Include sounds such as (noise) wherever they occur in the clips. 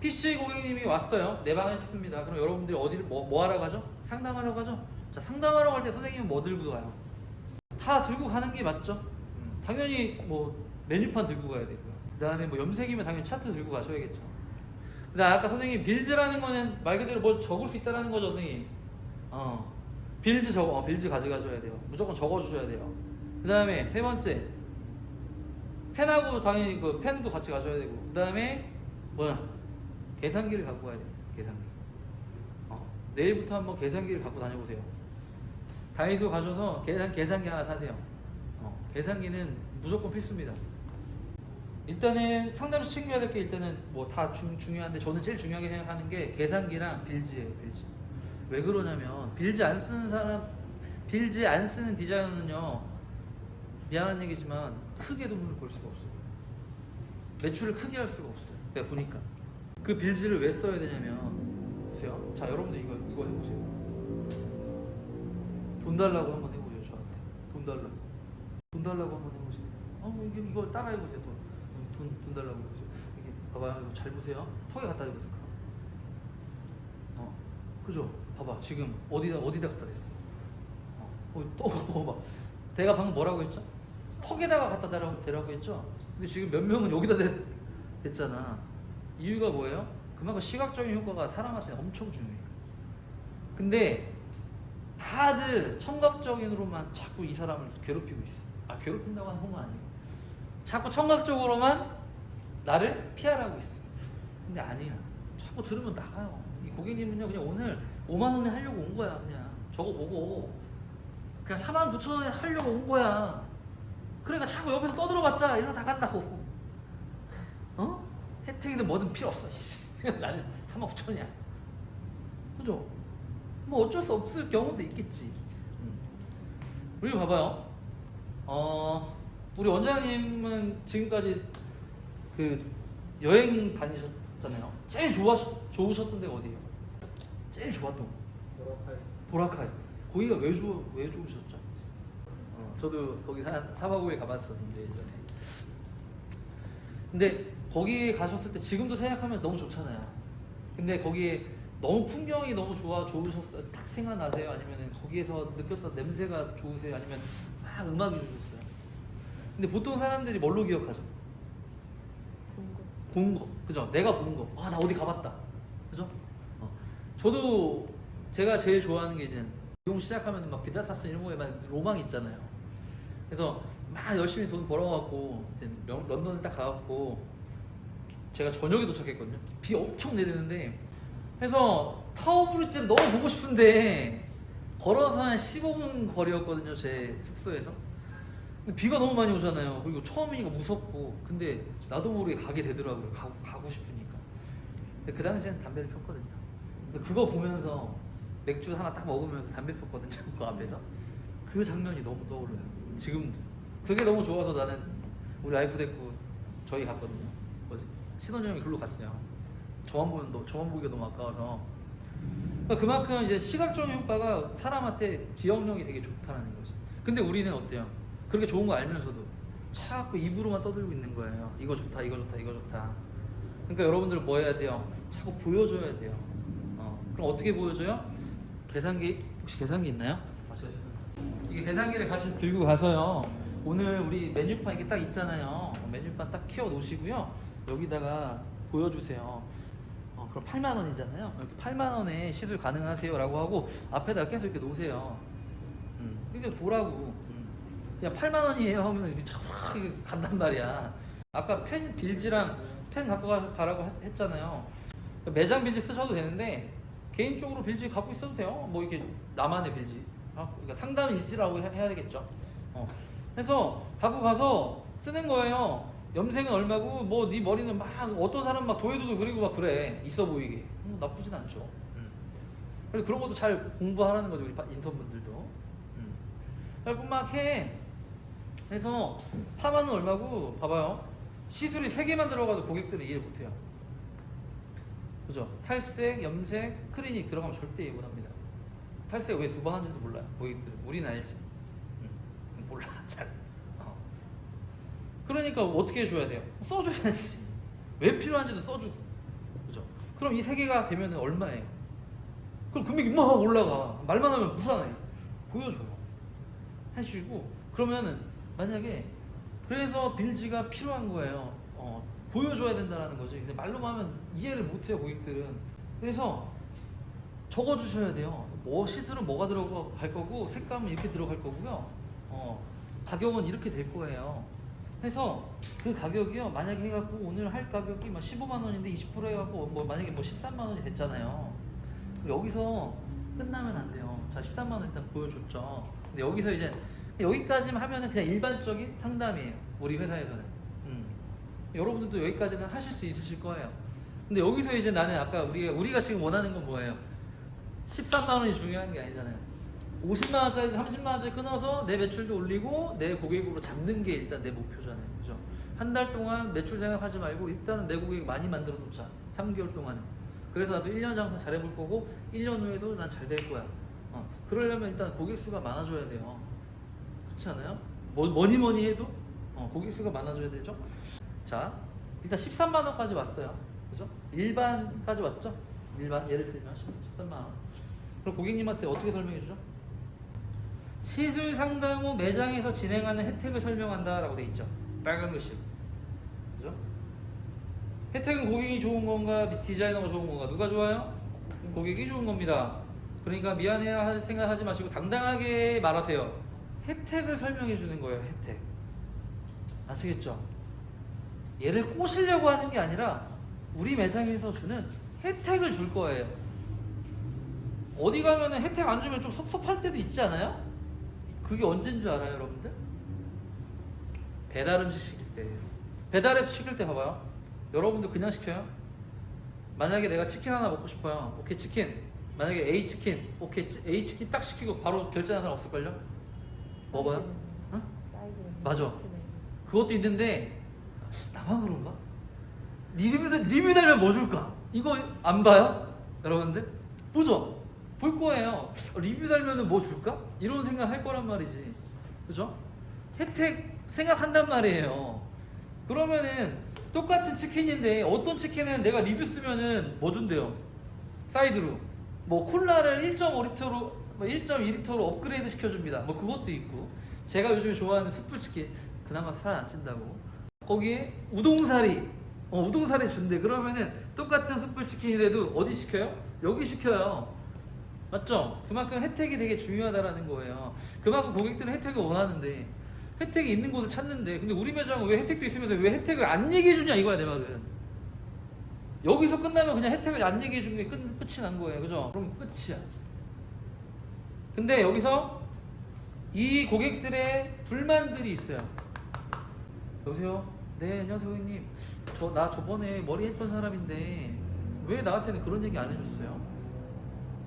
PC 고객님이 왔어요. 내 방에 있습니다. 그럼 여러분들이 어디를 뭐, 뭐 하러 가죠? 상담하러 가죠? 자, 상담하러 갈 때 선생님은 뭐 들고 가요? 다 들고 가는 게 맞죠? 음, 당연히 뭐 메뉴판 들고 가야 되고요. 그 다음에 뭐 염색이면 당연히 차트 들고 가셔야겠죠. 근데 아까 선생님 빌즈라는 거는 말 그대로 뭘 적을 수 있다는 거죠, 선생님. 어. 빌즈 적어, 어, 빌즈 가져가셔야 돼요. 무조건 적어주셔야 돼요. 그 다음에 세 번째, 펜하고 당연히 그 펜도 같이 가셔야 되고, 그 다음에 뭐야? 계산기를 갖고 가야 돼요. 계산기. 어. 내일부터 한번 계산기를 갖고 다녀보세요. 다이소 가셔서 계산 계산기 하나 사세요. 어. 계산기는 무조건 필수입니다. 일단은 상담 시켜야 될 게 일단은 뭐 다 중요한데 저는 제일 중요하게 생각하는 게 계산기랑 빌즈예요. 빌즈. 왜 그러냐면 빌즈 안 쓰는 사람 빌즈 안 쓰는 디자이너는요 미안한 얘기지만 크게 돈을 벌 수가 없어요. 매출을 크게 할 수가 없어요. 내가 보니까 그 빌즈를 왜 써야 되냐면 보세요. 자 여러분들 이거 이거 해보세요. 돈 달라고 한번 해보세요 저한테. 돈 달라고. 돈 달라고 한번 해보세요. 어 이게 이거 따라 해보세요 돈. 돈, 돈 달라고 해보세요. 이게 봐봐요 이거 잘 보세요. 턱에 갖다 대보세요. 어 그죠? 봐봐 지금 어디다 어디다 갖다 댔어. 어, 어, 또 (laughs) 봐봐. 내가 방금 뭐라고 했죠? 턱에다가 갖다 대라고, 대라고 했죠? 근데 지금 몇 명은 여기다 대, 됐잖아. 이유가 뭐예요? 그만큼 시각적인 효과가 사람한테 엄청 중요해요. 근데 다들 청각적인으로만 자꾸 이 사람을 괴롭히고 있어. 아 괴롭힌다고 하는 건 아니에요. 자꾸 청각적으로만 나를 피하라고 있어. 근데 아니야. 자꾸 들으면 나가요. 이 고객님은요 그냥 오늘 5만 원에 하려고 온 거야 그냥 저거 보고 그냥 4만 9천 원에 하려고 온 거야. 그러니까 자꾸 옆에서 떠들어봤자 이러다 나간다고. 어? 혜택이든 뭐든 필요 없어. 씨. (laughs) 나는 3만 9천 원이야. 그죠? 뭐 어쩔 수 없을 경우도 있겠지. 음. 우리 봐봐요. 어, 우리 원장님은 지금까지 그 여행 다니셨잖아요. 제일 좋아 좋으셨던 데가 어디예요? 제일 좋았던 거. 보라카이. 거기가 왜 좋, 왜 좋으셨죠? 어, 저도 거기 한 4박 5일 가봤었는데 예전에. 근데 거기 가셨을 때 지금도 생각하면 너무 좋잖아요. 근데 거기에 너무 풍경이 너무 좋아 좋으셨어요. 딱 생각나세요? 아니면 거기에서 느꼈던 냄새가 좋으세요? 아니면 막 음악이 좋으셨어요? 근데 보통 사람들이 뭘로 기억하죠? 본 거. 그죠? 내가 본 거. 아, 나 어디 가봤다. 그죠? 어. 저도 제가 제일 좋아하는 게 이제 미용 시작하면 막 비다사스 이런 거에 막 로망 있잖아요. 그래서 막 열심히 돈 벌어갖고 런던을 딱 가갖고 제가 저녁에 도착했거든요. 비 엄청 내리는데 해서 타워브리지를 너무 보고 싶은데 걸어서 한 15분 거리였거든요. 제 숙소에서. 근데 비가 너무 많이 오잖아요. 그리고 처음이니까 무섭고 근데 나도 모르게 가게 되더라고요. 가, 가고 싶으니까. 근데 그 당시에는 담배를 폈거든요. 근데 그거 보면서 맥주 하나 딱 먹으면서 담배 폈거든요. (laughs) 그 앞에서. 그 장면이 너무 떠올라요. 지금도. 그게 너무 좋아서 나는 우리 와이프 데리고 저희 갔거든요. 뭐지? 신혼여행이 글로 갔어요. 저만 보면 너, 저만 보기가 너무 아까워서. 그러니까 그만큼 이제 시각적인 효과가 사람한테 기억력이 되게 좋다는 거죠. 근데 우리는 어때요? 그렇게 좋은 거 알면서도 자꾸 입으로만 떠들고 있는 거예요. 이거 좋다, 이거 좋다, 이거 좋다. 그러니까 여러분들 뭐 해야 돼요? 자꾸 보여줘야 돼요. 어, 그럼 어떻게 보여줘요? 계산기 혹시 계산기 있나요? 이게 계산기를 같이 들고 가서요. 오늘 우리 메뉴판 이게 딱 있잖아요. 메뉴판 딱 키워 놓으시고요. 여기다가 보여주세요. 어, 그럼 8만 원이잖아요. 이렇게 8만 원에 시술 가능하세요라고 하고 앞에다 계속 이렇게 놓으세요. 음, 이게 보라고. 음. 그냥 8만 원이에요 하면 이렇게 쫙 이렇게 간단 말이야. 아까 펜 빌지랑 펜 갖고 가- 가라고 했- 했잖아요. 매장 빌지 쓰셔도 되는데 개인적으로 빌지 갖고 있어도 돼요. 뭐 이렇게 나만의 빌지. 아, 그러니까 상담 일지라고 해- 해야 되겠죠. 어. 해서 갖고 가서 쓰는 거예요. 염색은 얼마고 뭐 네 머리는 막 어떤 사람 막 도해도도 그리고 막 그래 있어 보이게 음, 나쁘진 않죠. 음. 그리고 그런 것도 잘 공부하라는 거죠 우리 파- 인턴분들도. 음. 그래갖고 막 해. 해서 파마는 얼마고 봐봐요. 시술이 세 개만 들어가도 고객들은 이해 못해요. 그죠? 탈색, 염색, 클리닉 들어가면 절대 이해 못합니다. 탈색 왜 두 번 하는지도 몰라요. 고객들은 우리는 알지. 음, 몰라 잘. 어. 그러니까 어떻게 해줘야 돼요? 써줘야지. 왜 필요한지도 써주고. 그죠? 그럼 이 세 개가 되면 얼마예요? 그럼 금액이 막 올라가. 말만 하면 불안해. 보여줘요. 해주고 그러면은 만약에 그래서 빌지가 필요한 거예요. 어, 보여줘야 된다는 거지. 근데 말로만 하면 이해를 못해요 고객들은. 그래서 적어주셔야 돼요. 뭐 시술은 뭐가 들어갈 거고 색감은 이렇게 들어갈 거고요. 어, 가격은 이렇게 될 거예요. 해서 그 가격이요. 만약에 해갖고 오늘 할 가격이 막 15만 원인데 20% 해갖고 뭐 만약에 뭐 13만 원이 됐잖아요. 여기서 끝나면 안 돼요. 자, 13만 원 일단 보여줬죠. 근데 여기서 이제 여기까지만 하면은 그냥 일반적인 상담이에요. 우리 회사에서는. 음. 여러분들도 여기까지는 하실 수 있으실 거예요. 근데 여기서 이제 나는 아까 우리가 우리가 지금 원하는 건 뭐예요? 13만 원이 중요한 게 아니잖아요. 50만 원짜리, 30만 원짜리 끊어서 내 매출도 올리고 내 고객으로 잡는 게 일단 내 목표잖아요. 그죠? 한 달 동안 매출 생각하지 말고 일단은 내 고객 많이 만들어 놓자. 3개월 동안은. 그래서 나도 1년 장사 잘 해볼 거고 1년 후에도 난 잘 될 거야. 어, 그러려면 일단 고객 수가 많아져야 돼요. 그렇지 않아요? 뭐, 뭐니 뭐니 해도 어, 고객 수가 많아져야 되죠. 자, 일단 13만 원까지 왔어요. 그죠? 일반까지 왔죠? 일반 예를 들면 13만 원. 그럼 고객님한테 어떻게 설명해 주죠? 시술 상담 후 매장에서 진행하는 혜택을 설명한다라고 돼 있죠. 빨간 글씨. 그죠? 혜택은 고객이 좋은 건가, 디자이너가 좋은 건가, 누가 좋아요? 고객이 좋은 겁니다. 그러니까 미안해야 생각하지 마시고 당당하게 말하세요. 혜택을 설명해 주는 거예요, 혜택. 아시겠죠? 얘를 꼬시려고 하는 게 아니라 우리 매장에서 주는 혜택을 줄 거예요. 어디 가면은 혜택 안 주면 좀 섭섭할 때도 있지 않아요? 그게 언제인 줄 알아요, 여러분들? 배달 음식 시킬 때예요. 배달해서 시킬 때 봐봐요. 여러분들 그냥 시켜요? 만약에 내가 치킨 하나 먹고 싶어요. 오케이 치킨. 만약에 A 치킨, 오케이 치- A 치킨 딱 시키고 바로 결제하는 사람 없을걸요? 먹어요? 응? 맞아. 그것도 있는데 나만 그런가? 리뷰 리뷰 달면 뭐 줄까? 이거 안 봐요? 여러분들 보죠? 볼 거예요. 리뷰 달면은 뭐 줄까? 이런 생각 할 거란 말이지. 그죠? 혜택 생각한단 말이에요. 그러면은 똑같은 치킨인데 어떤 치킨은 내가 리뷰 쓰면은 뭐 준대요? 사이드로 뭐 콜라를 1.5리터로 1.2리터로 업그레이드 시켜줍니다. 뭐 그것도 있고 제가 요즘에 좋아하는 숯불 치킨 그나마 살 안 찐다고 거기에 우동사리 어, 우동사리 준대 그러면은 똑같은 숯불 치킨이라도 어디 시켜요? 여기 시켜요. 맞죠? 그만큼 혜택이 되게 중요하다라는 거예요. 그만큼 고객들은 혜택을 원하는데 혜택이 있는 곳을 찾는데 근데 우리 매장은 왜 혜택도 있으면서 왜 혜택을 안 얘기해 주냐 이거야 내 말은. 여기서 끝나면 그냥 혜택을 안 얘기해 주는 게 끝, 끝이 난 거예요. 그죠? 그럼 끝이야. 근데 여기서 이 고객들의 불만들이 있어요. 여보세요? 네, 안녕하세요, 고객님. 저, 나 저번에 머리 했던 사람인데, 왜 나한테는 그런 얘기 안 해줬어요?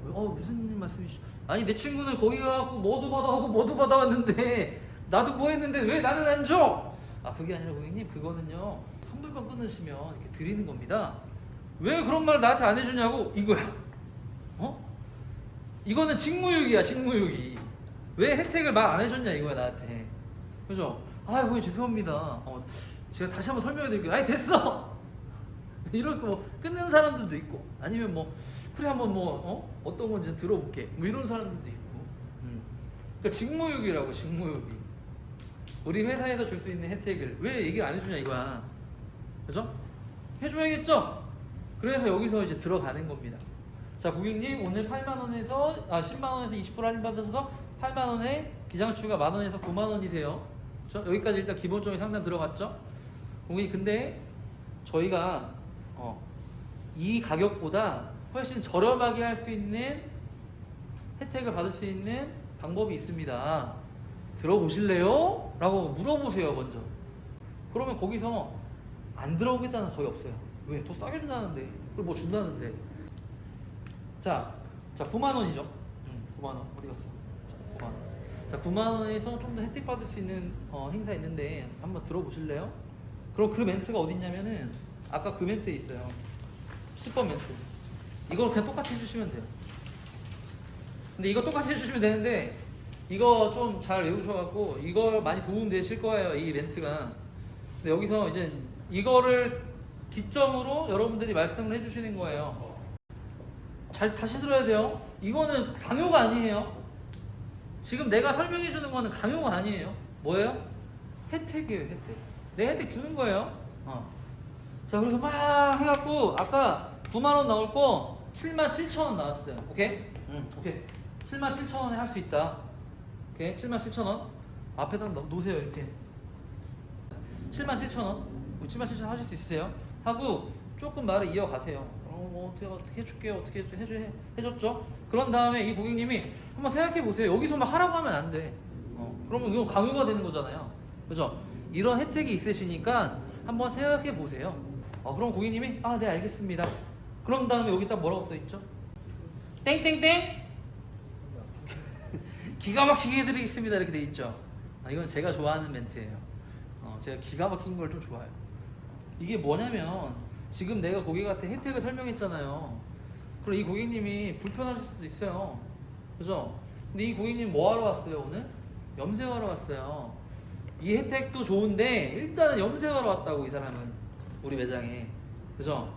왜, 어, 무슨 말씀이시죠? 아니, 내 친구는 거기 가고 뭐도 받아오고 뭐도 받아왔는데, 나도 뭐 했는데 왜 나는 안 줘? 아, 그게 아니라 고객님, 그거는요, 선물만 끊으시면 이렇게 드리는 겁니다. 왜 그런 말 나한테 안 해주냐고? 이거야. 어? 이거는 직무유기야, 직무유기. 왜 혜택을 말 안 해줬냐, 이거야, 나한테. 그죠? 아, 고객님 죄송합니다. 어, 제가 다시 한번 설명해 드릴게요. 아니, 됐어! (laughs) 이렇게 뭐, 끊는 사람들도 있고, 아니면 뭐, 그래, 한번 뭐, 어? 어떤 건지 들어볼게. 뭐, 이런 사람들도 있고. 음. 그러니까 직무유기라고, 직무유기. 우리 회사에서 줄 수 있는 혜택을 왜 얘기를 안 해주냐, 이거야. 그죠? 해줘야겠죠? 그래서 여기서 이제 들어가는 겁니다. 자, 고객님 오늘 8만 원에서 아 10만 원에서 20% 할인 받아서 8만 원에 기장추가 만 원에서 9만 원이세요. 그죠? 여기까지 일단 기본적인 상담 들어갔죠? 고객님 근데 저희가 어, 이 가격보다 훨씬 저렴하게 할 수 있는 혜택을 받을 수 있는 방법이 있습니다. 들어보실래요? 라고 물어보세요 먼저. 그러면 거기서 안 들어오겠다는 거의 없어요. 왜? 더 싸게 준다는데. 그리고 뭐 준다는데. 자, 자 9만 원이죠. 음, 9만 원 어디 갔어? 자, 9만 원. 자, 9만 원에서 좀 더 혜택 받을 수 있는 어, 행사 있는데 한번 들어보실래요? 그럼 그 멘트가 어디 있냐면은 아까 그 멘트에 있어요. 10번 멘트. 이걸 그냥 똑같이 해주시면 돼요. 근데 이거 똑같이 해주시면 되는데 이거 좀 잘 외우셔갖고 이걸 많이 도움 되실 거예요 이 멘트가. 근데 여기서 이제 이거를 기점으로 여러분들이 말씀을 해주시는 거예요. 잘 다시 들어야 돼요. 이거는 강요가 아니에요. 지금 내가 설명해 주는 거는 강요가 아니에요. 뭐예요? 혜택이에요, 혜택. 내 혜택 주는 거예요. 어. 자, 그래서 막 해갖고 아까 9만 원 나올 거 7만 7천 원 나왔어요. 오케이? 응, 오케이. 7만 7천 원에 할 수 있다. 오케이, 7만 7천 원. 앞에다 놓- 놓으세요, 이렇게. 7만 7천 원. 7만 7천 원 하실 수 있으세요? 하고 조금 말을 이어가세요. 어, 뭐 어떻게 어떻게 해줄게요, 어떻게 해줘, 해, 해줬죠? 그런 다음에 이 고객님이 한번 생각해 보세요. 여기서만 하라고 하면 안 돼. 어, 그러면 이건 강요가 되는 거잖아요. 그죠? 이런 혜택이 있으시니까 한번 생각해 보세요. 어, 그럼 고객님이 아, 네, 알겠습니다. 그런 다음에 여기 딱 뭐라고 써 있죠? 땡땡땡 (laughs) 기가 막히게 해드리겠습니다 이렇게 돼 있죠. 아, 이건 제가 좋아하는 멘트예요. 어, 제가 기가 막힌 걸 좀 좋아해요. 이게 뭐냐면 지금 내가 고객한테 혜택을 설명했잖아요. 그럼 이 고객님이 불편하실 수도 있어요. 그죠? 근데 이 고객님 뭐 하러 왔어요 오늘? 염색하러 왔어요. 이 혜택도 좋은데 일단은 염색하러 왔다고 이 사람은 우리 매장에 그죠?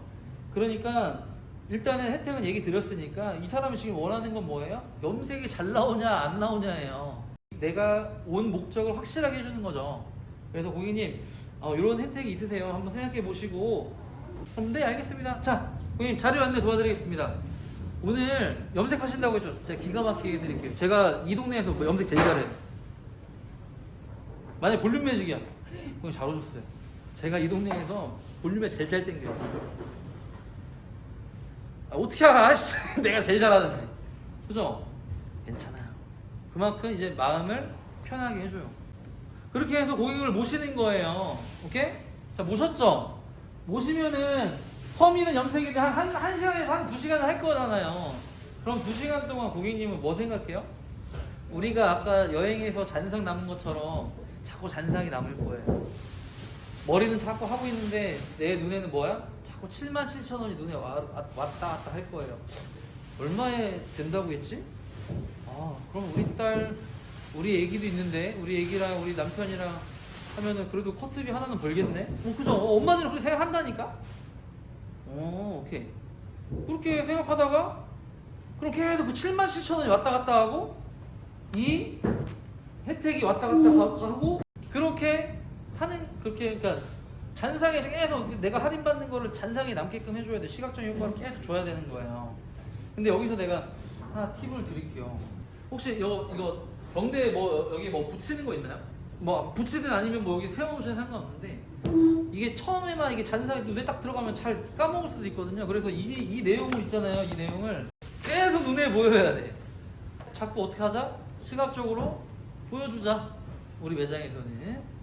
그러니까 일단은 혜택은 얘기 드렸으니까 이 사람이 지금 원하는 건 뭐예요? 염색이 잘 나오냐 안 나오냐예요. 내가 온 목적을 확실하게 해주는 거죠. 그래서 고객님 어, 이런 혜택이 있으세요. 한번 생각해 보시고 네 알겠습니다. 자 고객님 자료 안내 도와드리겠습니다. 오늘 염색하신다고 했죠? 제가 기가 막히게 해드릴게요. 제가 이 동네에서 뭐 염색 제일 잘해요. 만약 볼륨 매직이야. 고객님 잘 오셨어요. 제가 이 동네에서 볼륨에 제일 잘 땡겨요. 아, 어떻게 알아? (laughs) 씨. 내가 제일 잘하는지. 그죠? 괜찮아요. 그만큼 이제 마음을 편하게 해줘요. 그렇게 해서 고객을 모시는 거예요. 오케이? 자, 모셨죠? 모시면은 펌이든 염색이든 한, 한, 한 시간에서 한 두 시간을 할 거잖아요. 그럼 두 시간 동안 고객님은 뭐 생각해요? 우리가 아까 여행에서 잔상 남은 것처럼 자꾸 잔상이 남을 거예요. 머리는 자꾸 하고 있는데 내 눈에는 뭐야? 자꾸 7만 7천 원이 눈에 와, 와- 왔다 갔다 할 거예요. 얼마에 된다고 했지? 아, 그럼 우리 딸, 우리 애기도 있는데 우리 애기랑 우리 남편이랑 하면은 그래도 커트비 하나는 벌겠네? 어, 그죠? 어, 엄마들은 그렇게 생각한다니까? 어, 오케이. 그렇게 생각하다가 그럼 계속 그 7만 7천 원이 왔다 갔다 하고 이 혜택이 왔다 갔다 하- 하고 그렇게 하는 그렇게 그러니까 잔상에 계속 내가 할인받는 거를 잔상에 남게끔 해줘야 돼. 시각적인 효과를 계속 줘야 되는 거예요. 근데 여기서 내가 하나 팁을 드릴게요. 혹시 이거 이거 병대에 뭐 여기 뭐 붙이는 거 있나요? 뭐 붙이든 아니면 뭐 여기 세워놓으시는 상관없는데 이게 처음에만 이게 잔상이 눈에 딱 들어가면 잘 까먹을 수도 있거든요. 그래서 이, 이 내용을 있잖아요 이 내용을. 계속 눈에 보여야 돼. 자꾸 어떻게 하자? 시각적으로 보여주자. 우리 매장에서는